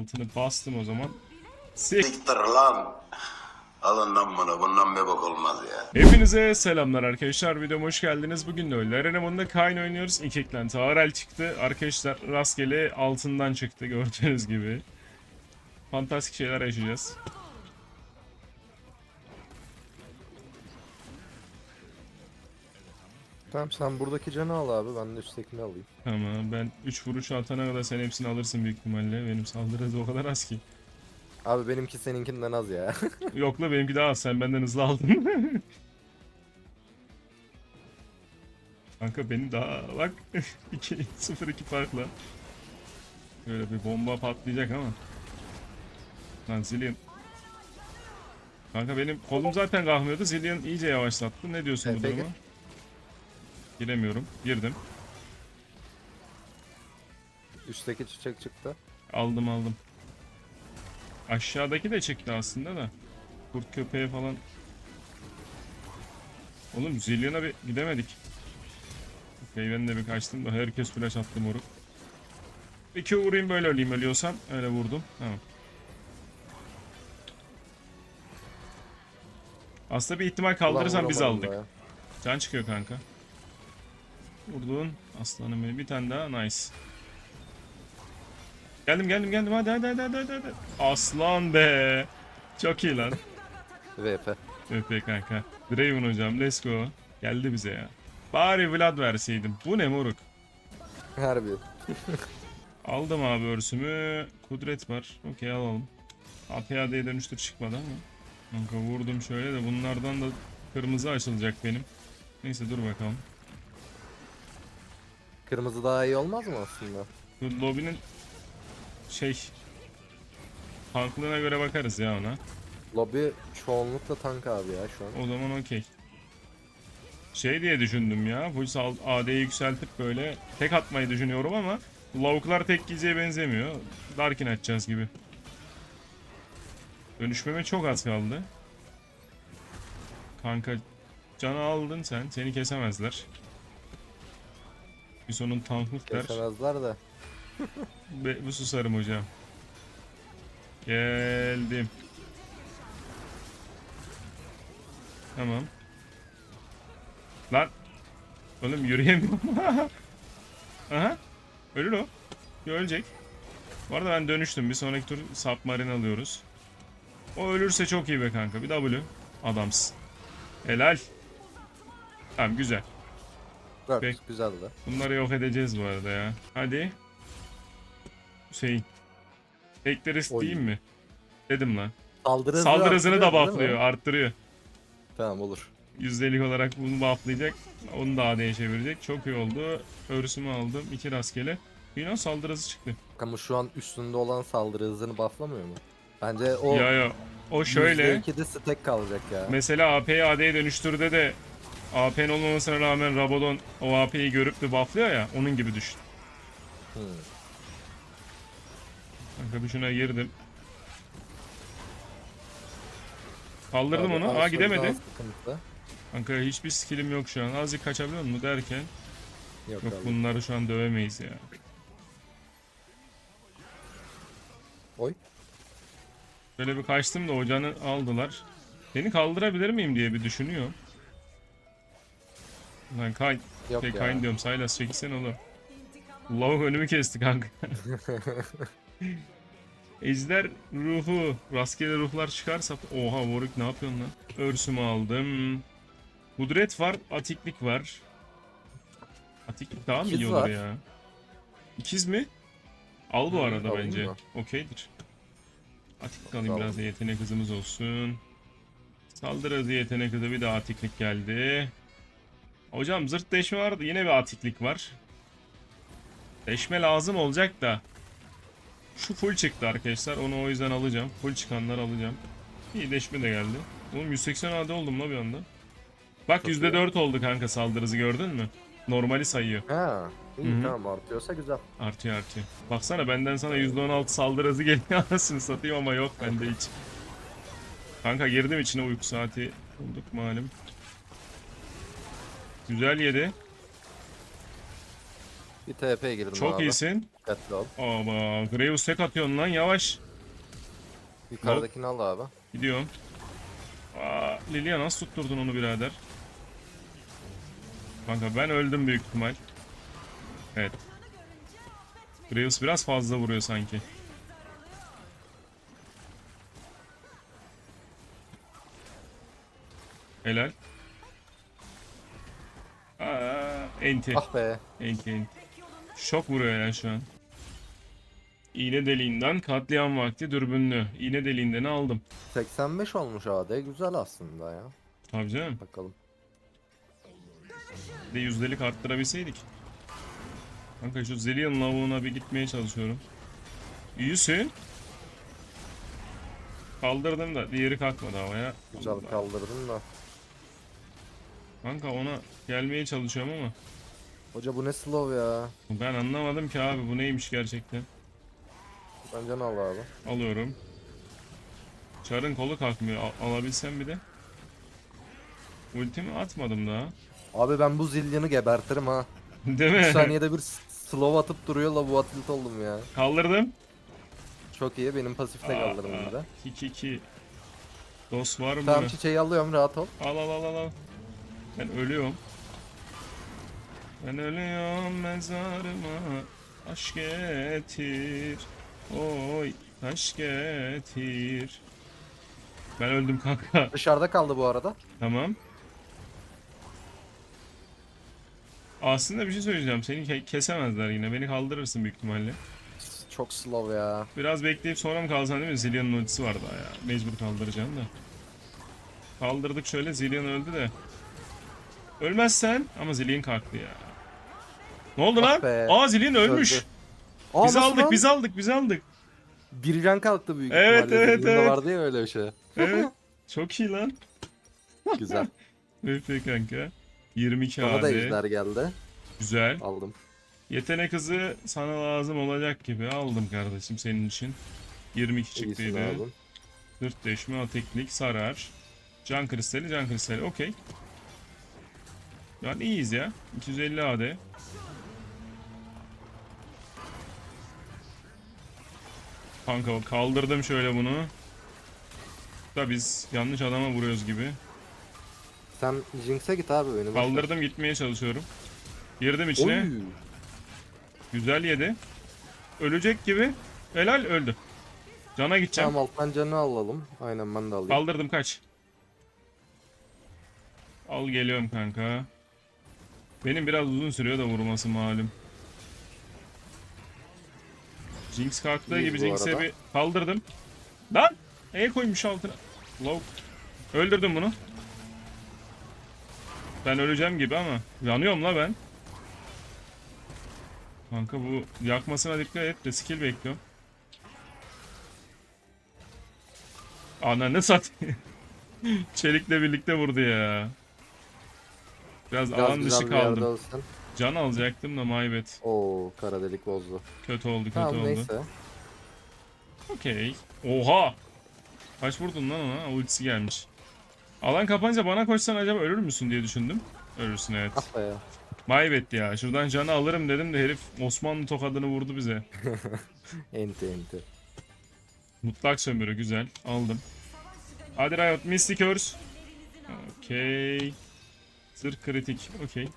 altını bastım o zaman. Sik. Siktir lan. Alın lan bunu. Bundan bir bok olmaz ya. Hepinize selamlar arkadaşlar. Videoma hoş geldiniz. Bugün de öyle. Arena'mında Kayn oynuyoruz. İlk eklenti Arel çıktı. Arkadaşlar rastgele altından çıktı gördüğünüz gibi. Fantastik şeyler yaşayacağız. Tamam sen buradaki canı al abi ben de üsttekini alayım. Tamam ben 3 vuruş atana kadar sen hepsini alırsın büyük ihtimalle. Benim saldırı hızı o kadar az ki. Abi benimki seninkinden az ya. Yok la benimki daha az. Sen benden hızlı aldın. Kanka benim daha bak 2 0 2 farkla. Böyle bir bomba patlayacak ama. Lan Zillion. Kanka benim kolum zaten kalkmıyordu. Zillion iyice yavaşlattı. Ne diyorsun bu Evet, peki. duruma? Giremiyorum. Girdim. Üstteki çiçek çıktı. Aldım aldım. Aşağıdaki de çıktı aslında da. Kurt köpeğe falan. Oğlum Zillion'a bir gidemedik. Okey ben de bir kaçtım da herkes flash attı moruk. İki vurayım böyle öleyim ölüyorsam. Öyle vurdum. Tamam. Aslında bir ihtimal kaldırırsam Ulan biz aldık. ya. Can çıkıyor kanka. Vurdun. Aslanım benim. Bir tane daha. Nice. Geldim geldim geldim. Hadi hadi hadi hadi hadi. Aslan be. Çok iyi lan. VP. Öpe kanka. Draven hocam let's go. Geldi bize ya. Bari Vlad verseydim. Bu ne moruk? Harbi. Aldım abi örsümü. Kudret var. Okey alalım. APAD'ye dönüştür çıkmadı ama. Kanka vurdum şöyle de bunlardan da kırmızı açılacak benim. Neyse dur bakalım. Kırmızı daha iyi olmaz mı aslında? Bu lobinin şey tanklığına göre bakarız ya ona. Lobby çoğunlukla tank abi ya şu an. O zaman okey. Şey diye düşündüm ya. Full AD'yi yükseltip böyle tek atmayı düşünüyorum ama lavuklar tek gizliye benzemiyor. Darkin açacağız gibi. Dönüşmeme çok az kaldı. Kanka canı aldın sen. Seni kesemezler. Bir sonun tanklık der. Kesemezler de. Be, bu susarım hocam. Geldim. Tamam. Lan. Oğlum yürüyemiyorum. Aha. Ölür o. Yo, ölecek. Bu arada ben dönüştüm. Bir sonraki tur submarine alıyoruz. O ölürse çok iyi be kanka. Bir W. Adamsın. Helal. Tamam güzel. Güzel de. Bunları yok edeceğiz bu arada ya. Hadi. Hüseyin. Teklerist Oy. diyeyim mi? Dedim lan. Saldırı hızı Saldırı hızını da arttırıyor, değil mi? bufflıyor, arttırıyor. Tamam olur. Yüzdelik olarak bunu bufflayacak. Onu da AD'ye çevirecek. Çok iyi oldu. Örsümü aldım. iki rastgele. Yunan saldırı hızı çıktı. Ama şu an üstünde olan saldırı hızını bufflamıyor mu? Bence o Ya ya. O şöyle. %2'de stack kalacak ya. Mesela AP'yi AD'ye dönüştürde de AP'nin olmamasına rağmen Rabadon o AP'yi görüp de bufflıyor ya. Onun gibi düşün. Hmm. Kanka bir şuna girdim. Kaldırdım Abi, onu. Aa gidemedi. Kanka hiçbir skillim yok şu an. Azıcık kaçabiliyor mu derken. Yok, Yok abi. bunları şu an dövemeyiz ya. Oy. Böyle bir kaçtım da hocanı aldılar. Beni kaldırabilir miyim diye bir düşünüyor. Lan kay. Yok Şey, ya. kayın diyorum. Saylas çekilsene oğlum. Lavuk önümü kesti kanka. Ejder ruhu. Rastgele ruhlar çıkarsa. Oha Warwick ne yapıyorsun lan? Örsümü aldım. Kudret var. Atiklik var. Atiklik daha mı İkiz iyi olur var. ya? İkiz mi? Al bu Hı, arada alayım bence. mı? Okeydir. Atiklik alayım Tamam. biraz da yetenek hızımız olsun. Saldırı hızı yetenek hızı bir de atiklik geldi. Hocam zırt deşme vardı yine bir atiklik var. Deşme lazım olacak da. Şu full çıktı arkadaşlar onu o yüzden alacağım. Full çıkanları alacağım. İyi deşme de geldi. Oğlum 180 AD oldum la bir anda. Bak Çok iyi. %4 oldu kanka saldırı hızı gördün mü? Normali sayıyor. Ha. İyi Hı hı. tamam artıyorsa güzel. Artıyor artıyor. Baksana benden sana %16 saldırı hızı geliyor anasını satayım ama yok bende hiç. Kanka girdim içine uyku saati bulduk malum. Güzel yedi. Bir TP girdim Çok abi. iyisin. Dikkatli ol. Aba Graves tek atıyorsun lan yavaş. Yukarıdakini al abi. Gidiyorum. Aa, Lilia nasıl tutturdun onu birader? Kanka ben öldüm büyük ihtimal. Evet. Graves biraz fazla vuruyor sanki. Helal. Enti. Ah be. Enti enti. Şok vuruyor ya şu an. İğne deliğinden katliam vakti dürbünlü. İğne deliğinden aldım. 85 olmuş AD. Güzel aslında ya. Tabii canım. Bakalım. Bir de yüzdelik arttırabilseydik. Kanka şu Zillion lavuğuna bir gitmeye çalışıyorum. İyisin. Kaldırdım da diğeri kalkmadı havaya. Güzel Allah. kaldırdın da. Kanka ona gelmeye çalışıyorum ama Hoca bu ne slow ya. ben anlamadım ki abi bu neymiş gerçekten. Bence al abi. Alıyorum. Çarın kolu kalkmıyor. Al- alabilsem bir de. Ultimi atmadım daha. Abi ben bu zilyanı gebertirim ha. Değil 3 mi? saniyede bir slow atıp duruyor la bu atlet oldum ya. Kaldırdım. Çok iyi benim pasifte kaldırdım bir de. 2-2. Dost var mı? Tamam çiçeği alıyorum rahat ol. Al al al al. Ben ölüyorum. Ben ölüyorum mezarıma. Taş getir. Oy taş getir. Ben öldüm kanka. Dışarıda kaldı bu arada. Tamam. Aslında bir şey söyleyeceğim. Seni ke- kesemezler yine. Beni kaldırırsın büyük ihtimalle. Çok slow ya. Biraz bekleyip sonra mı kalsan değil mi? Zillion'un ultisi var daha ya. Mecbur kaldıracaksın da. Kaldırdık şöyle. Zillion öldü de. Ölmezsen ama Zillion kalktı ya. Ne oldu Ah lan? be. Aa Zillion ölmüş. Öldü. Aa, Biz aldık, lan? biz aldık, biz aldık. Bir can kalktı büyük Evet, ihtimalle. evet, Zilyan'da evet. vardı ya öyle bir şey. Evet. Çok iyi lan. Güzel. VP kanka. 22 Bana da ejder geldi. Güzel. Aldım. Yetenek hızı sana lazım olacak gibi. Aldım kardeşim senin için. 22 İyisin çıktıydı. Sırt deşme, teknik, sarar. Can kristali, can kristali. Okey. Yani iyiyiz ya. 250 AD. Kanka kaldırdım şöyle bunu. Da biz yanlış adama vuruyoruz gibi. Sen Jinx'e git abi beni. Kaldırdım gitmeye çalışıyorum. Girdim içine. Oy. Güzel yedi. Ölecek gibi. Helal öldü. Cana gideceğim. Tamam alttan canını alalım. Aynen ben de alayım. Kaldırdım kaç. Al geliyorum kanka. Benim biraz uzun sürüyor da vurması malum. Jinx kalktığı İyiyiz gibi bu Jinx'e arada. bir kaldırdım. Lan! E koymuş altına. Low. Öldürdüm bunu. Ben öleceğim gibi ama. Yanıyorum la ben. Kanka bu yakmasına dikkat et de skill bekliyorum. Ananı sat. Çelikle birlikte vurdu ya. Biraz, Biraz alan dışı kaldım. Can alacaktım da maybet. Oo kara delik bozdu. Kötü oldu kötü Tamam oldu. neyse. Okey. Oha! Kaç vurdun lan ona? Ultisi gelmiş. Alan kapanınca bana koşsan acaba ölür müsün diye düşündüm. Ölürsün evet. Ah be ya. Şuradan canı alırım dedim de herif Osmanlı tokadını vurdu bize. Enti enti. Mutlak sömürü güzel. Aldım. Hadi Riot. Mystic Curse. Okey. Zırh kritik. Okey.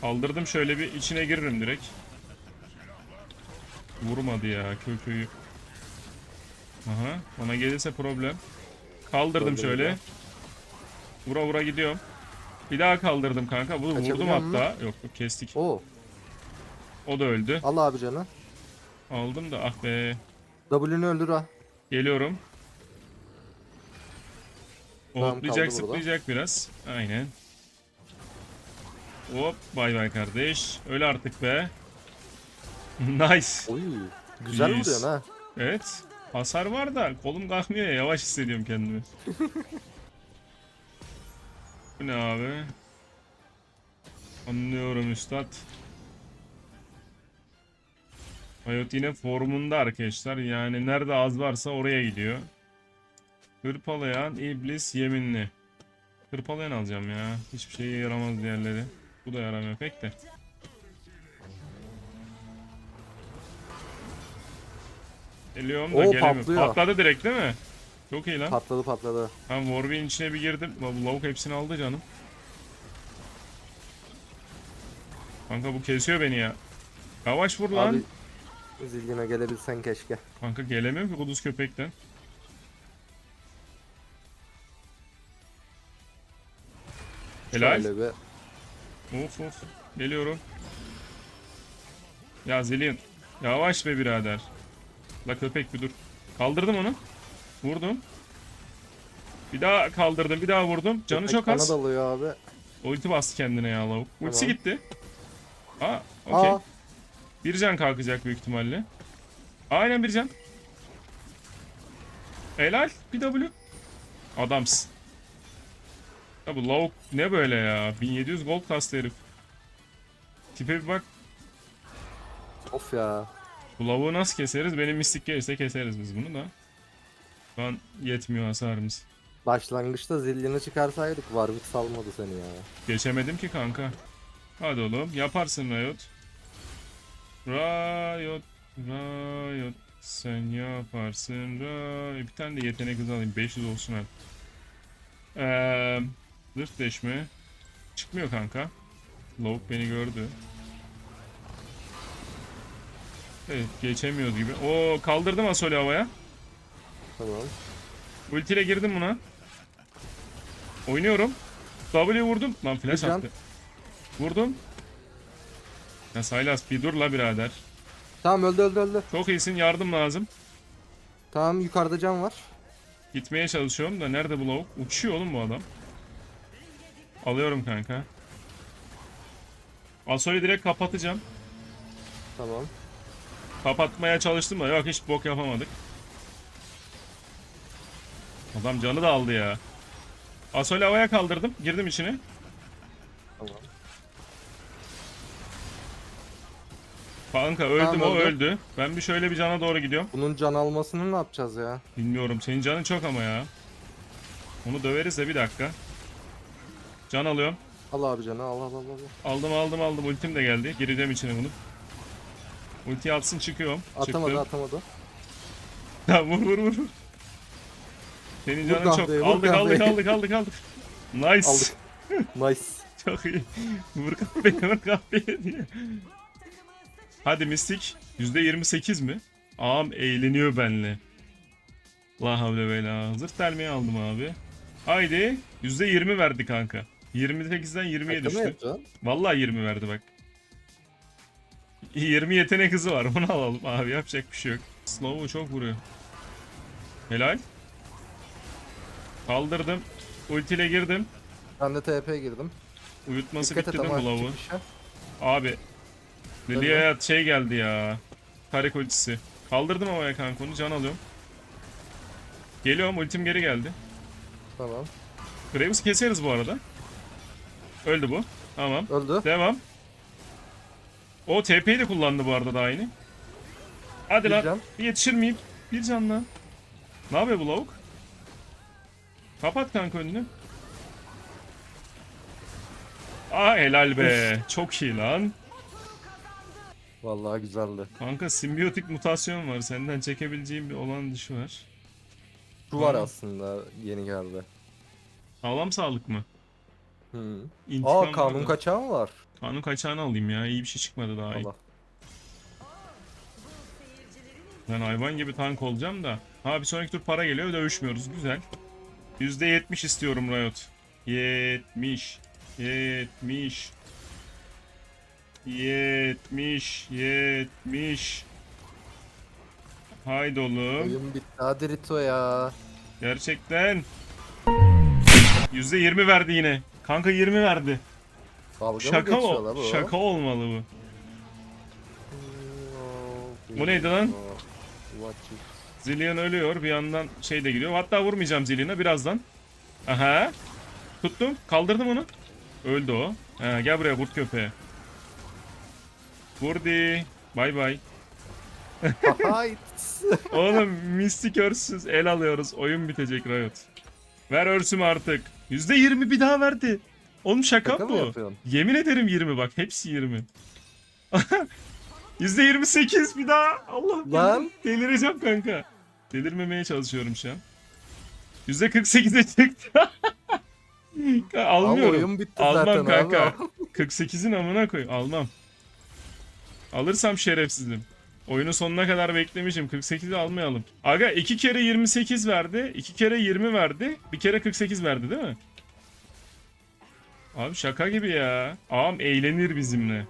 Kaldırdım şöyle bir içine giririm direkt. Vurmadı ya köküyü. Aha. Ona gelirse problem. Kaldırdım şöyle. Vura vura gidiyorum. Bir daha kaldırdım kanka. Bunu vurdum hatta. Yok yok kestik. Oo. O da öldü. Al abi canı. Aldım da ah be. W'nü öldür ha. Geliyorum. Tamam, hoplayacak kaldı burada. zıplayacak biraz. Aynen. Hop bay bay kardeş. Öl artık be. nice. Oy. Güzel İyiyiz. vuruyorsun ha. Evet. Hasar var da kolum kalkmıyor ya yavaş hissediyorum kendimi. Bu ne abi? Anlıyorum üstad. Hayot yine formunda arkadaşlar. Yani nerede az varsa oraya gidiyor. Hırpalayan iblis yeminli. Hırpalayan alacağım ya. Hiçbir şeye yaramaz diğerleri. Bu da yaramıyor pek de. Geliyorum da Oo, gelemiyorum. patlıyor. Patladı direkt değil mi? Çok iyi lan. Patladı patladı. Ben Warwick'in içine bir girdim. Bu lavuk hepsini aldı canım. Kanka bu kesiyor beni ya. Yavaş vur lan. Abi gelebilsen keşke. Kanka gelemiyorum ki kuduz köpekten. Helal. Şöyle bir Of of. Geliyorum. Ya Zillion. Yavaş be birader. La köpek bir dur. Kaldırdım onu. Vurdum. Bir daha kaldırdım. Bir daha vurdum. Canı köpek çok bana az. dalıyor abi. Ulti bastı kendine ya lavuk. Ultisi Tamam. gitti. Aa okey. Bir can kalkacak büyük ihtimalle. Aynen bir can. Helal. Bir W. Adamsın. Ya bu lavuk ne böyle ya? 1700 gold kastı herif. Tipe bir bak. of ya. Bu lavuğu nasıl keseriz? Benim mistik gelirse keseriz biz bunu da. Şu an yetmiyor hasarımız. Başlangıçta zillini çıkarsaydık Warwick salmadı seni ya. Geçemedim ki kanka. Hadi oğlum yaparsın Riot. Riot, Riot. Sen yaparsın Riot. Bir tane de yetenek hızı alayım. 500 olsun hadi. Eee... Zırh deşme. Çıkmıyor kanka. Lavuk beni gördü. Evet geçemiyoruz gibi. Oo kaldırdım Asoli havaya. Tamam. Ultiyle girdim buna. Oynuyorum. W vurdum. Lan flash can. attı. Vurdum. Ya Saylas bir dur la birader. Tamam öldü öldü öldü. Çok iyisin yardım lazım. Tamam yukarıda can var. Gitmeye çalışıyorum da nerede bu lavuk? Uçuyor oğlum bu adam. Alıyorum kanka. Asoli direkt kapatacağım. Tamam. Kapatmaya çalıştım da yok hiç bok yapamadık. Adam canı da aldı ya. Asoli havaya kaldırdım. Girdim içine. Tamam. Kanka öldüm Tamam, o öldü. öldü. Ben bir şöyle bir cana doğru gidiyorum. Bunun can almasını ne yapacağız ya? Bilmiyorum senin canın çok ama ya. Onu döveriz de bir dakika. Can alıyorum. Al abi canı al al al al. Aldım aldım aldım ultim de geldi. Gireceğim içine bunu. Ulti atsın çıkıyorum. Atamadı Çıktım. atamadı. Tamam vur vur vur. Senin Vur canın çok. kahveye, vur Aldık aldık kahveye. aldık aldık aldık. Nice. Aldık. Nice. Çok iyi. Vur kahveye vur kahveye diye. Hadi mistik. %28 mi? Ağam eğleniyor benle. La havle ve la. Delmeyi aldım abi. Haydi. %20 verdi kanka. 28'den 20'ye Şaka mı düştü. Vallahi 20 verdi bak. 20 yetenek hızı var. Onu alalım abi. Yapacak bir şey yok. Slow'u çok vuruyor. Helal. Kaldırdım. Ultiyle girdim. Ben de TP girdim. Uyutması Dikkat bitti et değil ama mi lavuğun? çıkışa. Abi. Lilia'ya şey geldi ya. Tarek ultisi. Kaldırdım havaya kanka onu can alıyorum. Geliyorum ultim geri geldi. Tamam. Graves'i keseriz bu arada. Öldü bu. Tamam. Öldü. Devam. O TP'yi de kullandı bu arada da aynı. Hadi Bir lan. can. Bir yetişir miyim? Bir can lan. Ne yapıyor bu lavuk? Kapat kanka önünü. Aa helal be. Çok iyi lan. Vallahi güzeldi. Kanka simbiyotik mutasyon var. Senden çekebileceğim bir olan dışı var. Şu var aslında yeni geldi. Sağlam sağlık mı? Hı. İntikam Aa kanun da. kaçağı mı var? Kanun kaçağını alayım ya. İyi bir şey çıkmadı daha iyi. Allah. Ben hayvan gibi tank olacağım da. Ha bir sonraki tur para geliyor dövüşmüyoruz. Güzel. %70 istiyorum Riot. 70. 70. 70. 70. Haydi oğlum. Oyun bitti. Hadi Rito ya. Gerçekten. %20 verdi yine. Kanka 20 verdi. Dalga mı Şaka geçiyor lan o. bu? Şaka olmalı bu. Bu neydi lan? İt. Zillion ölüyor. Bir yandan şey de gidiyor. Hatta vurmayacağım Zillion'a birazdan. Aha. Tuttum. Kaldırdım onu. Öldü o. Ha, gel buraya kurt köpeği. Vurdi. Bay bay. Hayt. Oğlum mistik örsüz el alıyoruz. Oyun bitecek Riot. Ver örsümü artık. %20 bir daha verdi. Oğlum şaka, Şaka bu? yapıyorsun? Yemin ederim 20 bak hepsi 20. %28 bir daha. Allah Lan. delireceğim kanka. Delirmemeye çalışıyorum şu an. %48'e çıktı. Almıyorum. oyun bitti Almam zaten kanka. abi. 48'in amına koy. Almam. Alırsam şerefsizim. Oyunun sonuna kadar beklemişim. 48'i almayalım. Aga 2 kere 28 verdi. 2 kere 20 verdi. Bir kere 48 verdi değil mi? Abi şaka gibi ya. Ağam eğlenir bizimle.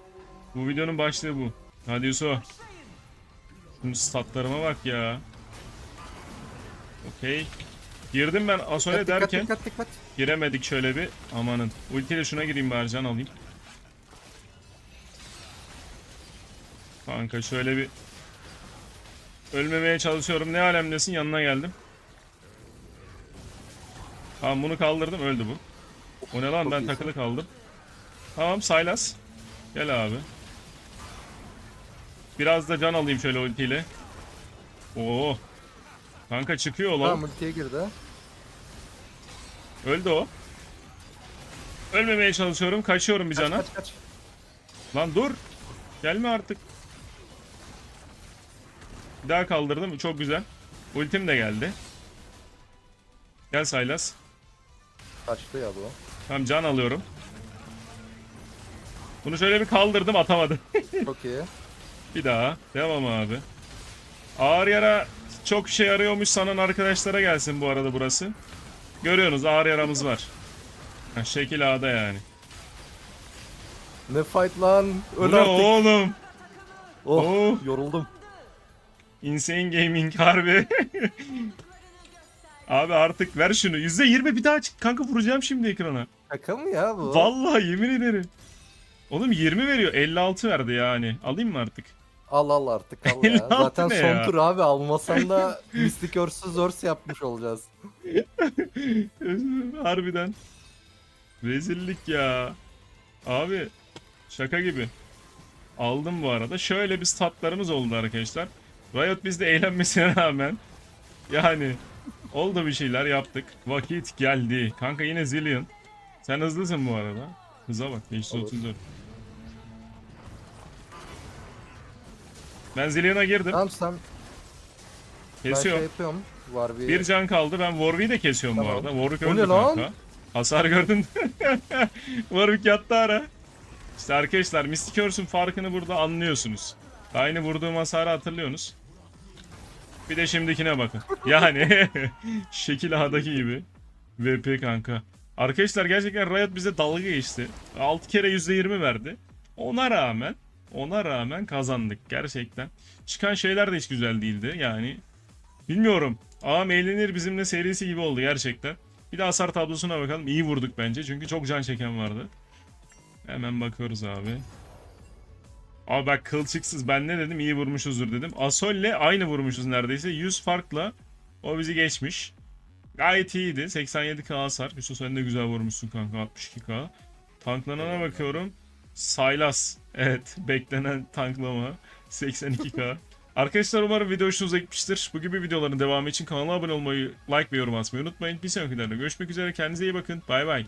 Bu videonun başlığı bu. Hadi Yusuf. Şimdi statlarıma bak ya. Okey. Girdim ben Asole Dikkat, dikkat, derken dikkat dikkat. giremedik şöyle bir. Amanın. Ultiyle şuna gireyim bari can alayım. Kanka şöyle bir ölmemeye çalışıyorum. Ne alemdesin? Yanına geldim. Tamam bunu kaldırdım. Öldü bu. O ne lan? Çok Ben iyisin. takılı kaldım. Tamam Saylas. Gel abi. Biraz da can alayım şöyle ultiyle. Oo. Kanka çıkıyor lan. Tamam ultiye girdi. Öldü o. Ölmemeye çalışıyorum. Kaçıyorum bir Kaç cana. kaç kaç. Lan dur. Gelme artık. Bir daha kaldırdım. Çok güzel. Ultim de geldi. Gel Saylas. Kaçtı ya bu. Tamam can alıyorum. Bunu şöyle bir kaldırdım atamadı. Çok iyi. bir daha. Devam abi. Ağır yara çok işe yarıyormuş sanan arkadaşlara gelsin bu arada burası. Görüyorsunuz ağır yaramız var. Ha, şekil A'da yani. Ne fight lan. Bu Öl ne artık. oğlum? Oh, Oh. yoruldum. Insane Gaming harbi. Abi artık ver şunu. %20 bir daha çık. Kanka vuracağım şimdi ekrana. Şaka mı ya bu? Vallahi yemin ederim. Oğlum 20 veriyor. 56 verdi yani. Alayım mı artık? Al al artık al ya. altı Zaten son ya? tur abi almasan da Mystic Earth'süz Earth yapmış olacağız. Harbiden. Rezillik ya. Abi şaka gibi. Aldım bu arada. Şöyle bir statlarımız oldu arkadaşlar. Riot bizde eğlenmesine rağmen yani oldu bir şeyler yaptık. Vakit geldi. Kanka yine Zillion. Sen hızlısın bu arada. Hıza bak. 534. Ben Zillion'a girdim. Tamam sen ben şey Kesiyorum. yapıyorum. Var bir... Bir can kaldı. Ben Warwick'i de kesiyorum bu Tamam. arada. Warwick öldü ne lan? kanka. Hasar gördün. Warwick yattı ara. İşte arkadaşlar Mystic Earth'ün farkını burada anlıyorsunuz. Aynı vurduğum hasarı hatırlıyorsunuz. Bir de şimdikine bakın. Yani şekil A'daki gibi. VP kanka. Arkadaşlar gerçekten Riot bize dalga geçti. 6 kere %20 verdi. Ona rağmen ona rağmen kazandık gerçekten. Çıkan şeyler de hiç güzel değildi. Yani Bilmiyorum. Ağam eğlenir bizimle serisi gibi oldu gerçekten. Bir de hasar tablosuna bakalım. İyi vurduk bence. Çünkü çok can çeken vardı. Hemen bakıyoruz abi. Abi bak kılçıksız. Ben ne dedim? İyi vurmuşuzdur dedim. Asol'le aynı vurmuşuz neredeyse. 100 farkla o bizi geçmiş. Gayet iyiydi. 87k hasar. Yusuf sen de güzel vurmuşsun kanka. 62k. Tanklanana bakıyorum. Saylas. Evet. Beklenen tanklama. 82k. Arkadaşlar umarım video hoşunuza gitmiştir. Bu gibi videoların devamı için kanala abone olmayı, like ve yorum atmayı unutmayın. Bir sonraki videoda görüşmek üzere. Kendinize iyi bakın. Bay bay.